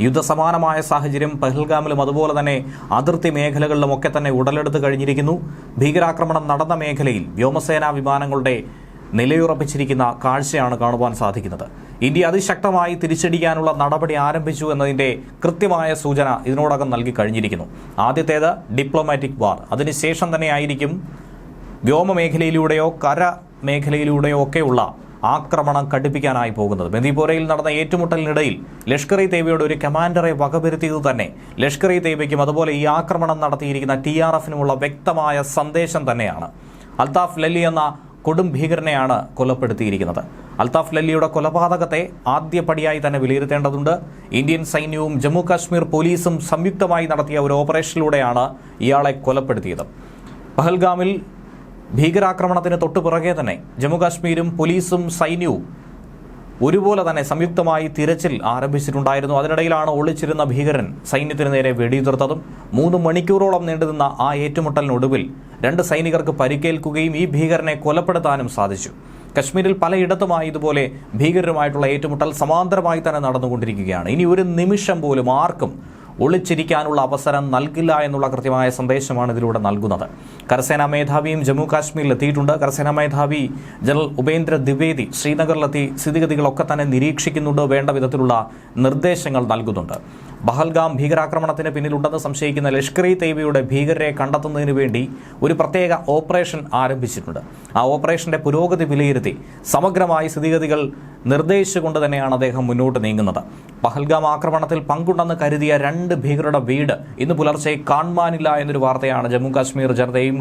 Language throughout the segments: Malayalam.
യുദ്ധസമാനമായ സാഹചര്യം പെഹൽഗാമിലും അതുപോലെ തന്നെ അതിർത്തി മേഖലകളിലുമൊക്കെ തന്നെ ഉടലെടുത്ത് കഴിഞ്ഞിരിക്കുന്നു. ഭീകരാക്രമണം നടന്ന മേഖലയിൽ വ്യോമസേനാ വിമാനങ്ങളുടെ നിലയുറപ്പിച്ചിരിക്കുന്ന കാഴ്ചയാണ് കാണുവാൻ സാധിക്കുന്നത്. ഇന്ത്യ അതിശക്തമായി തിരിച്ചടിക്കാനുള്ള നടപടി ആരംഭിച്ചു എന്നതിന്റെ കൃത്യമായ സൂചന ഇതിനോടകം നൽകി കഴിഞ്ഞിരിക്കുന്നു. ആദ്യത്തേത് ഡിപ്ലോമാറ്റിക് വാർ. അതിനുശേഷം തന്നെയായിരിക്കും വ്യോമ മേഖലയിലൂടെയോ കര മേഖലയിലൂടെയോ ഒക്കെയുള്ള ആക്രമണം കടുപ്പിക്കാനായി പോകുന്നത്. ബന്ദിപോരയിൽ നടന്ന ഏറ്റുമുട്ടലിനിടയിൽ ലഷ്കർ ഇ തേബയുടെ ഒരു കമാൻഡറെ വകവരുത്തിയത് തന്നെ. ലഷ്കർ ഇ തേബയ്ക്കും അതുപോലെ ഈ ആക്രമണം നടത്തിയിരിക്കുന്ന ടി ആർ എഫിനുമുള്ള വ്യക്തമായ സന്ദേശം തന്നെയാണ്. അൽതാഫ് ലല്ലി എന്ന കൊടും ഭീകരനെയാണ് കൊലപ്പെടുത്തിയിരിക്കുന്നത്. അൽതാഫ് ലല്ലിയുടെ കൊലപാതകത്തെ ആദ്യപടിയായി തന്നെ വിലയിരുത്തേണ്ടതുണ്ട്. ഇന്ത്യൻ സൈന്യവും ജമ്മു കാശ്മീർ പോലീസും സംയുക്തമായി നടത്തിയ ഒരു ഓപ്പറേഷനിലൂടെയാണ് ഇയാളെ കൊലപ്പെടുത്തിയത്. പഹൽഗാമിൽ ഭീകരാക്രമണത്തിന് തൊട്ടു പിറകെ തന്നെ ജമ്മുകാശ്മീരും പോലീസും സൈന്യവും ഒരുപോലെ തന്നെ സംയുക്തമായി തിരച്ചിൽ ആരംഭിച്ചിട്ടുണ്ടായിരുന്നു. അതിനിടയിലാണ് ഒളിച്ചിരുന്ന ഭീകരൻ സൈന്യത്തിന് നേരെ വെടിയുതിർത്തതും മൂന്ന് മണിക്കൂറോളം നീണ്ടുനിന്ന ആ ഏറ്റുമുട്ടലിനൊടുവിൽ രണ്ട് സൈനികർക്ക് പരിക്കേൽക്കുകയും ഈ ഭീകരനെ കൊലപ്പെടുത്താനും സാധിച്ചു. കശ്മീരിൽ പലയിടത്തുമായി ഇതുപോലെ ഭീകരരുമായിട്ടുള്ള ഏറ്റുമുട്ടൽ സമാന്തരമായി തന്നെ നടന്നുകൊണ്ടിരിക്കുകയാണ്. ഇനി ഒരു നിമിഷം പോലും ആർക്കും ഒളിച്ചിരിക്കാനുള്ള അവസരം നൽകില്ല എന്നുള്ള കൃത്യമായ സന്ദേശമാണ് ഇതിലൂടെ നൽകുന്നത്. കരസേനാ മേധാവിയും ജമ്മു കാശ്മീരിൽ എത്തിയിട്ടുണ്ട്. കരസേനാ മേധാവി ജനറൽ ഉപേന്ദ്ര ദ്വിവേദി ശ്രീനഗറിലെത്തി സ്ഥിതിഗതികളൊക്കെ തന്നെ നിരീക്ഷിക്കുന്നുണ്ട്. വേണ്ട വിധത്തിലുള്ള നിർദ്ദേശങ്ങൾ നൽകുന്നുണ്ട്. ബഹൽഗാം ഭീകരാക്രമണത്തിന് പിന്നിലുണ്ടെന്ന് സംശയിക്കുന്ന ലഷ്കർ ഇ തൈബയുടെ ഭീകരരെ കണ്ടെത്തുന്നതിന് വേണ്ടി ഒരു പ്രത്യേക ഓപ്പറേഷൻ ആരംഭിച്ചിട്ടുണ്ട്. ആ ഓപ്പറേഷന്റെ പുരോഗതി വിലയിരുത്തി സമഗ്രമായി സ്ഥിതിഗതികൾ നിർദ്ദേശിച്ചുകൊണ്ട് തന്നെയാണ് അദ്ദേഹം മുന്നോട്ട് നീങ്ങുന്നത്. പഹൽഗാം ആക്രമണത്തിൽ പങ്കുണ്ടെന്ന് കരുതിയ രണ്ട് ഭീകരരുടെ വീട് ഇന്ന് പുലർച്ചെ കാണുവാനില്ല എന്നൊരു വാർത്തയാണ് ജമ്മു കാശ്മീർ ജനതയും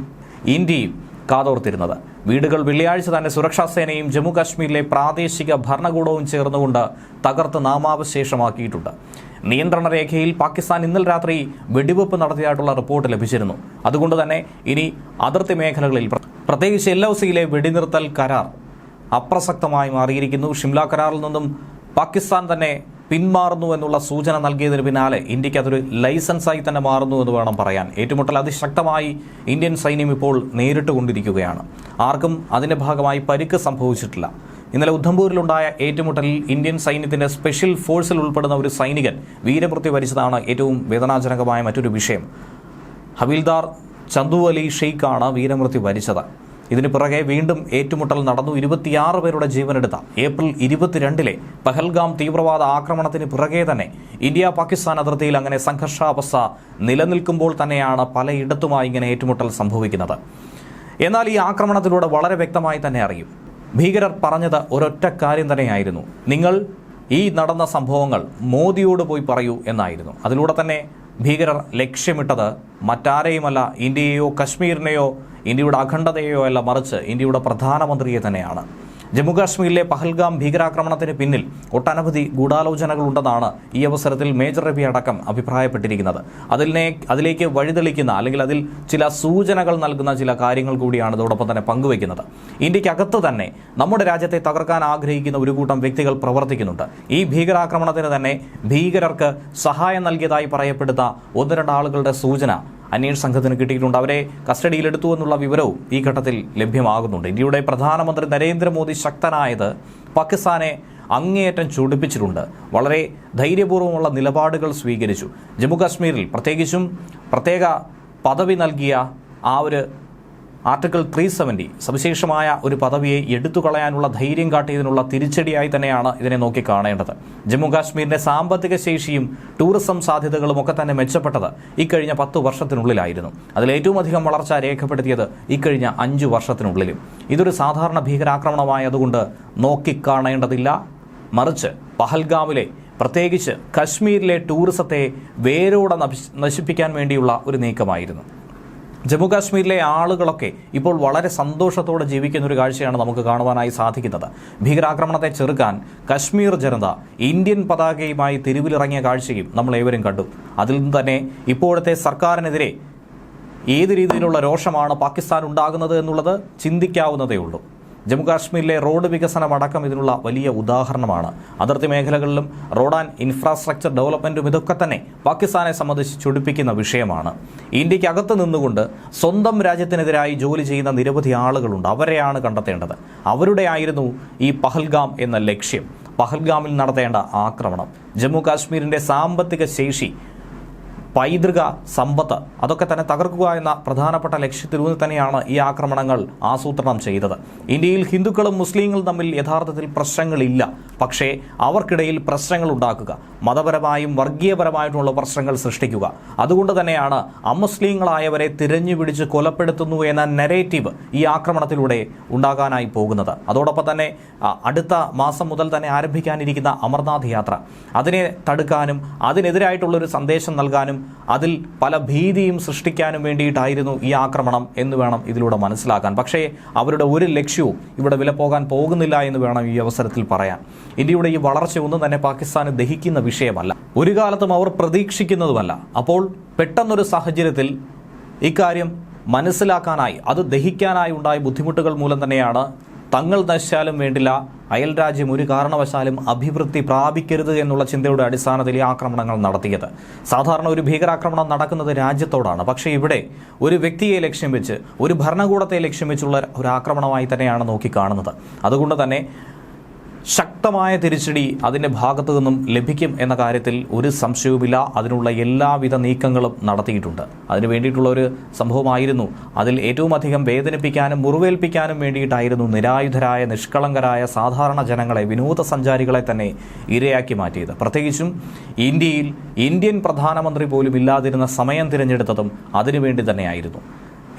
ഇന്ത്യയും കാതോർത്തിരുന്നത്. വീടുകൾ വെള്ളിയാഴ്ച തന്നെ സുരക്ഷാ സേനയും ജമ്മു കാശ്മീരിലെ പ്രാദേശിക ഭരണകൂടവും ചേർന്നുകൊണ്ട് തകർത്ത് നാമാവശേഷമാക്കിയിട്ടുണ്ട്. നിയന്ത്രണ രേഖയിൽ പാകിസ്ഥാൻ ഇന്നലെ രാത്രി വെടിവെപ്പ് നടത്തിയതായിട്ടുള്ള റിപ്പോർട്ട് ലഭിച്ചിരുന്നു. അതുകൊണ്ട് തന്നെ ഇനി അതിർത്തി മേഖലകളിൽ പ്ര- പ്രത്യേകിച്ച് എൽ ഒ സിയിലെ വെടിനിർത്തൽ കരാർ അപ്രസക്തമായി മാറിയിരിക്കുന്നു. ഷിംല കരാറിൽ നിന്നും പാകിസ്ഥാൻ തന്നെ പിന്മാറുന്നു എന്നുള്ള സൂചന നൽകിയതിന് പിന്നാലെ ഇന്ത്യയ്ക്ക് അതൊരു ലൈസൻസായി തന്നെ മാറുന്നു എന്ന് വേണം പറയാൻ. ഏറ്റുമുട്ടൽ അതിശക്തമായി ഇന്ത്യൻ സൈന്യം ഇപ്പോൾ നേരിട്ടുകൊണ്ടിരിക്കുകയാണ്. ആർക്കും അതിന്റെ ഭാഗമായി പരിക്ക് സംഭവിച്ചിട്ടില്ല. ഇന്നലെ ഉദ്ധംപൂരിലുണ്ടായ ഏറ്റുമുട്ടലിൽ ഇന്ത്യൻ സൈന്യത്തിന്റെ സ്പെഷ്യൽ ഫോഴ്സിൽ ഉൾപ്പെടുന്ന ഒരു സൈനികൻ വീരമൃത്യു വരിച്ചതാണ് ഏറ്റവും വേദനാജനകമായ മറ്റൊരു വിഷയം. ഹബീൽദാർ ചന്തു അലി ഷെയ്ഖാണ് വീരമൃത്യു വരിച്ചത്. ഇതിന് പിറകെ വീണ്ടും ഏറ്റുമുട്ടൽ നടന്നു. ഇരുപത്തിയാറ് പേരുടെ ജീവനെടുത്ത ഏപ്രിൽ ഇരുപത്തിരണ്ടിലെ പഹൽഗാം തീവ്രവാദ ആക്രമണത്തിന് പിറകെ തന്നെ ഇന്ത്യ പാകിസ്ഥാൻ അതിർത്തിയിൽ അങ്ങനെ സംഘർഷാവസ്ഥ നിലനിൽക്കുമ്പോൾ തന്നെയാണ് പലയിടത്തുമായി ഇങ്ങനെ ഏറ്റുമുട്ടൽ സംഭവിക്കുന്നത്. എന്നാൽ ഈ ആക്രമണത്തിലൂടെ വളരെ വ്യക്തമായി തന്നെ അറിയും. ഭീകരർ പറഞ്ഞത് ഒരൊറ്റ കാര്യം തന്നെയായിരുന്നു. നിങ്ങൾ ഈ നടന്ന സംഭവങ്ങൾ മോദിയോട് പോയി പറയൂ എന്നായിരുന്നു. അതിലൂടെ തന്നെ ഭീകരർ ലക്ഷ്യമിട്ടത് മറ്റാരെയുമല്ല ഇന്ത്യയെയോ കശ്മീരിനെയോ ഇന്ത്യയുടെ അഖണ്ഡതയോ അല്ല മറിച്ച് ഇന്ത്യയുടെ പ്രധാനമന്ത്രിയെ തന്നെയാണ്. ജമ്മുകാശ്മീരിലെ പഹൽഗാം ഭീകരാക്രമണത്തിന് പിന്നിൽ ഒട്ടനവധി ഗൂഢാലോചനകളുണ്ടെന്നാണ് ഈ അവസരത്തിൽ മേജർ രവി അടക്കം അഭിപ്രായപ്പെട്ടിരിക്കുന്നത്. അതിനെ അതിലേക്ക് വഴിതെളിക്കുന്ന അല്ലെങ്കിൽ അതിൽ ചില സൂചനകൾ നൽകുന്ന ചില കാര്യങ്ങൾ കൂടിയാണ് ഇതോടൊപ്പം തന്നെ പങ്കുവയ്ക്കുന്നത്. ഇന്ത്യക്കകത്ത് തന്നെ നമ്മുടെ രാജ്യത്തെ തകർക്കാൻ ആഗ്രഹിക്കുന്ന ഒരു കൂട്ടം വ്യക്തികൾ പ്രവർത്തിക്കുന്നുണ്ട്. ഈ ഭീകരാക്രമണത്തിന് തന്നെ ഭീകരർക്ക് സഹായം നൽകിയതായി പറയപ്പെടുന്ന ഒന്ന് രണ്ട് ആളുകളുടെ സൂചന അന്വേഷണ സംഘത്തിന് കിട്ടിയിട്ടുണ്ട്. അവരെ കസ്റ്റഡിയിലെടുത്തു എന്നുള്ള വിവരവും ഈ ഘട്ടത്തിൽ ലഭ്യമാകുന്നുണ്ട്. ഇന്ത്യയുടെ പ്രധാനമന്ത്രി നരേന്ദ്രമോദി ശക്തനായത് പാകിസ്ഥാനെ അങ്ങേയറ്റം ചൊടിപ്പിച്ചിട്ടുണ്ട്. വളരെ ധൈര്യപൂർവമുള്ള നിലപാടുകൾ സ്വീകരിച്ചു. ജമ്മു കാശ്മീരിൽ പ്രത്യേകിച്ചും പ്രത്യേക പദവി നൽകിയ ആ ഒരു ആർട്ടിക്കിൾ ത്രീ സെവന്റി സവിശേഷമായ ഒരു പദവിയെ എടുത്തു കളയാനുള്ള ധൈര്യം കാട്ടിയതിനുള്ള തിരിച്ചടിയായി തന്നെയാണ് ഇതിനെ നോക്കി കാണേണ്ടത് ജമ്മു കാശ്മീരിന്റെ സാമ്പത്തിക ശേഷിയും ടൂറിസം സാധ്യതകളും ഒക്കെ തന്നെ മെച്ചപ്പെട്ടത് ഇക്കഴിഞ്ഞ പത്ത് വർഷത്തിനുള്ളിലായിരുന്നു. അതിൽ ഏറ്റവും അധികം വളർച്ച രേഖപ്പെടുത്തിയത് ഇക്കഴിഞ്ഞ അഞ്ചു വർഷത്തിനുള്ളിലും. ഇതൊരു സാധാരണ ഭീകരാക്രമണമായതുകൊണ്ട് നോക്കിക്കാണേണ്ടതില്ല. മറിച്ച് പഹൽഗാമിലെ പ്രത്യേകിച്ച് കശ്മീരിലെ ടൂറിസത്തെ വേരോടെ നശിപ്പിക്കാൻ വേണ്ടിയുള്ള ഒരു നീക്കമായിരുന്നു. ജമ്മു കാശ്മീരിലെ ആളുകളൊക്കെ ഇപ്പോൾ വളരെ സന്തോഷത്തോടെ ജീവിക്കുന്ന ഒരു കാഴ്ചയാണ് നമുക്ക് കാണുവാനായി സാധിക്കുന്നത്. ഭീകരാക്രമണത്തെ ചെറുക്കാൻ കശ്മീർ ജനത ഇന്ത്യൻ പതാകയുമായി തെരുവിലിറങ്ങിയ കാഴ്ചയും നമ്മൾ ഏവരും കണ്ടു. അതിൽ നിന്ന് തന്നെ ഇപ്പോഴത്തെ സർക്കാരിനെതിരെ ഏത് രീതിയിലുള്ള രോഷമാണ് പാകിസ്ഥാൻ ഉണ്ടാകുന്നത് എന്നുള്ളത് ചിന്തിക്കാവുന്നതേ ഉള്ളൂ. ജമ്മു കാശ്മീരിലെ റോഡ് വികസനമടക്കം ഇതിനുള്ള വലിയ ഉദാഹരണമാണ്. അതിർത്തി മേഖലകളിലും റോഡ് ആൻഡ് ഇൻഫ്രാസ്ട്രക്ചർ ഡെവലപ്മെന്റും ഇതൊക്കെ തന്നെ പാകിസ്ഥാനെ സംബന്ധിച്ച് ചൊടിപ്പിക്കുന്ന വിഷയമാണ്. ഇന്ത്യയ്ക്ക് അകത്ത് നിന്നുകൊണ്ട് സ്വന്തം രാജ്യത്തിനെതിരായി ജോലി ചെയ്യുന്ന നിരവധി ആളുകളുണ്ട്. അവരെയാണ് കണ്ടെത്തേണ്ടത്. അവരുടെ ആയിരുന്നു ഈ പഹൽഗാം എന്ന ലക്ഷ്യം. പഹൽഗാമിൽ നടത്തേണ്ട ആക്രമണം. ജമ്മു കാശ്മീരിന്റെ സാമ്പത്തിക ശേഷി പൈതൃക സമ്പത്ത് അതൊക്കെ തന്നെ തകർക്കുക എന്ന പ്രധാനപ്പെട്ട ലക്ഷ്യത്തിലൂന്നി തന്നെയാണ് ഈ ആക്രമണങ്ങൾ ആസൂത്രണം ചെയ്തത്. ഇന്ത്യയിൽ ഹിന്ദുക്കളും മുസ്ലിങ്ങളും തമ്മിൽ യഥാർത്ഥത്തിൽ പ്രശ്നങ്ങളില്ല. പക്ഷേ അവർക്കിടയിൽ പ്രശ്നങ്ങൾ ഉണ്ടാക്കുക മതപരമായും വർഗീയപരമായിട്ടുള്ള പ്രശ്നങ്ങൾ സൃഷ്ടിക്കുക. അതുകൊണ്ട് തന്നെയാണ് അമുസ്ലിങ്ങളായവരെ തിരഞ്ഞു പിടിച്ച് കൊലപ്പെടുത്തുന്നു എന്ന നെറേറ്റീവ് ഈ ആക്രമണത്തിലൂടെ ഉണ്ടാകാനായി പോകുന്നത്. അതോടൊപ്പം തന്നെ അടുത്ത മാസം മുതൽ തന്നെ ആരംഭിക്കാനിരിക്കുന്ന അമർനാഥ് യാത്ര. അതിനെ തടുക്കാനും അതിനെതിരായിട്ടുള്ളൊരു സന്ദേശം നൽകാനും അതിൽ പല ഭീതിയും സൃഷ്ടിക്കാനും വേണ്ടിയിട്ടായിരുന്നു ഈ ആക്രമണം എന്ന് വേണം ഇതിലൂടെ മനസ്സിലാക്കാൻ. പക്ഷേ അവരുടെ ഒരു ലക്ഷ്യവും ഇവിടെ വില പോകാൻ പോകുന്നില്ല എന്ന് വേണം ഈ അവസരത്തിൽ പറയാൻ. ഇന്ത്യയുടെ ഈ വളർച്ച ഒന്നും തന്നെ പാകിസ്ഥാന് ദഹിക്കുന്ന വിഷയമല്ല. ഒരു കാലത്തും അവർ പ്രതീക്ഷിക്കുന്നതുമല്ല. അപ്പോൾ പെട്ടെന്നൊരു സാഹചര്യത്തിൽ ഇക്കാര്യം മനസ്സിലാക്കാനായി അത് ദഹിക്കാനായി ഉണ്ടായ ബുദ്ധിമുട്ടുകൾ മൂലം തന്നെയാണ് തങ്ങൾ നശിച്ചാലും വേണ്ടില്ല. അയൽ രാജ്യം ഒരു കാരണവശാലും അഭിവൃദ്ധി പ്രാപിക്കരുത് എന്നുള്ള ചിന്തയുടെ അടിസ്ഥാനത്തിൽ ഈ ആക്രമണങ്ങൾ നടത്തിയത്. സാധാരണ ഒരു ഭീകരാക്രമണം നടക്കുന്നത് രാജ്യത്തോടാണ്. പക്ഷേ ഇവിടെ ഒരു വ്യക്തിയെ ലക്ഷ്യം വെച്ച് ഒരു ഭരണകൂടത്തെ ലക്ഷ്യം വെച്ചുള്ള ഒരു ആക്രമണമായി തന്നെയാണ് നോക്കിക്കാണുന്നത്. അതുകൊണ്ട് തന്നെ ശക്തമായ തിരിച്ചടി അതിന്റെ ഭാഗത്തു നിന്നും ലഭിക്കും എന്ന കാര്യത്തിൽ ഒരു സംശയവുമില്ല. അതിനുള്ള എല്ലാവിധ നീക്കങ്ങളും നടത്തിയിട്ടുണ്ട്. അതിനു വേണ്ടിയിട്ടുള്ള ഒരു സംഭവമായിരുന്നു. അതിൽ ഏറ്റവും അധികം വേദനിപ്പിക്കാനും മുറിവേൽപ്പിക്കാനും വേണ്ടിയിട്ടായിരുന്നു നിരായുധരായ നിഷ്കളങ്കരായ സാധാരണ ജനങ്ങളെ വിനോദസഞ്ചാരികളെ തന്നെ ഇരയാക്കി മാറ്റിയത്. പ്രത്യേകിച്ചും ഇന്ത്യയിൽ ഇന്ത്യൻ പ്രധാനമന്ത്രി പോലും ഇല്ലാതിരുന്ന സമയം തിരഞ്ഞെടുത്തതും അതിനുവേണ്ടി തന്നെയായിരുന്നു.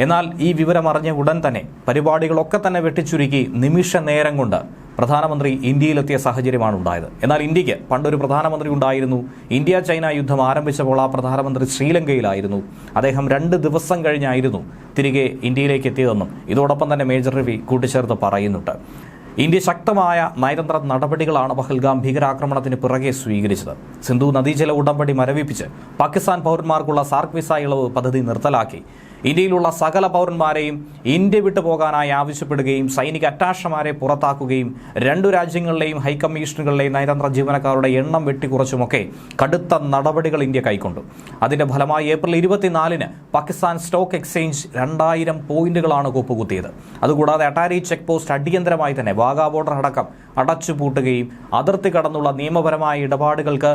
എന്നാൽ ഈ വിവരം അറിഞ്ഞ ഉടൻ തന്നെ പരിപാടികളൊക്കെ തന്നെ വെട്ടിച്ചുരുക്കി നിമിഷ നേരം കൊണ്ട് പ്രധാനമന്ത്രി ഇന്ത്യയിലെത്തിയ സാഹചര്യമാണ് ഉണ്ടായത്. എന്നാൽ ഇന്ത്യയ്ക്ക് പണ്ടൊരു പ്രധാനമന്ത്രി ഉണ്ടായിരുന്നു. ഇന്ത്യ ചൈന യുദ്ധം ആരംഭിച്ചപ്പോൾ ആ പ്രധാനമന്ത്രി ശ്രീലങ്കയിലായിരുന്നു. അദ്ദേഹം രണ്ട് ദിവസം കഴിഞ്ഞായിരുന്നു തിരികെ ഇന്ത്യയിലേക്ക് എത്തിയതെന്നും ഇതോടൊപ്പം തന്നെ മേജർ രവി കൂട്ടിച്ചേർത്ത് പറയുന്നുണ്ട്. ഇന്ത്യ ശക്തമായ നയതന്ത്ര നടപടികളാണ് പഹൽഗാം ഭീകരാക്രമണത്തിന് പിറകെ സ്വീകരിച്ചത്. സിന്ധു നദീജല ഉടമ്പടി മരവിപ്പിച്ച് പാകിസ്ഥാൻ പൗരന്മാർക്കുള്ള സാർക്ക് വിസ ഇളവ് പദ്ധതി നിർത്തലാക്കി. ഇന്ത്യയിലുള്ള സകല പൗരന്മാരെയും ഇന്ത്യ വിട്ടു പോകാനായി ആവശ്യപ്പെടുകയും സൈനിക അറ്റാഷമാരെ പുറത്താക്കുകയും രണ്ടു രാജ്യങ്ങളിലെയും ഹൈക്കമ്മീഷനുകളിലെയും നയതന്ത്ര ജീവനക്കാരുടെ എണ്ണം വെട്ടിക്കുറച്ചുമൊക്കെ കടുത്ത നടപടികൾ ഇന്ത്യ കൈക്കൊണ്ടു. അതിന്റെ ഫലമായി ഏപ്രിൽ ഇരുപത്തിനാലിന് പാകിസ്ഥാൻ സ്റ്റോക്ക് എക്സ്ചേഞ്ച് രണ്ടായിരം പോയിന്റുകളാണ് കൊപ്പുകുത്തിയത്. അതുകൂടാതെ അട്ടാരി ചെക്ക് പോസ്റ്റ് അടിയന്തരമായി തന്നെ വാഗാ ബോർഡർ അടക്കം അടച്ചുപൂട്ടുകയും അതിർത്തി കടന്നുള്ള നിയമപരമായ ഇടപാടുകൾക്ക്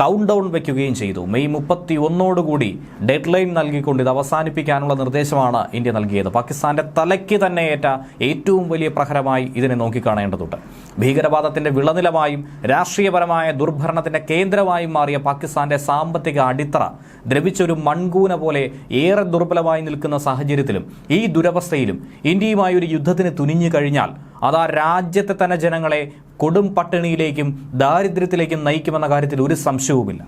കൗണ്ട് ഡൗൺ വയ്ക്കുകയും ചെയ്തു. മെയ് മുപ്പത്തി ഒന്നോടുകൂടി ഡെഡ് ലൈൻ നൽകിക്കൊണ്ട് ഇത് അവസാനിപ്പിക്കാനുള്ള നിർദ്ദേശമാണ് ഇന്ത്യ നൽകിയത്. പാകിസ്ഥാന്റെ തലയ്ക്ക് തന്നെ ഏറ്റ ഏറ്റവും വലിയ പ്രഹരമായി ഇതിനെ നോക്കിക്കാണേണ്ടതുണ്ട്. ഭീകരവാദത്തിന്റെ വിളനിലമായും രാഷ്ട്രീയപരമായ ദുർഭരണത്തിന്റെ കേന്ദ്രമായും മാറിയ പാകിസ്ഥാന്റെ സാമ്പത്തിക അടിത്തറ ദ്രവിച്ചൊരു മൺകൂന പോലെ ഏറെ ദുർബലമായി നിൽക്കുന്ന സാഹചര്യത്തിലും ഈ ദുരവസ്ഥയിലും ഇന്ത്യയുമായി ഒരു യുദ്ധത്തിന് തുനിഞ്ഞു കഴിഞ്ഞാൽ അത് ആ രാജ്യത്തെ തന്നെ ജനങ്ങളെ കൊടും പട്ടിണിയിലേക്കും ദാരിദ്ര്യത്തിലേക്കും നയിക്കുമെന്ന കാര്യത്തിൽ ഒരു സംശയവുമില്ല.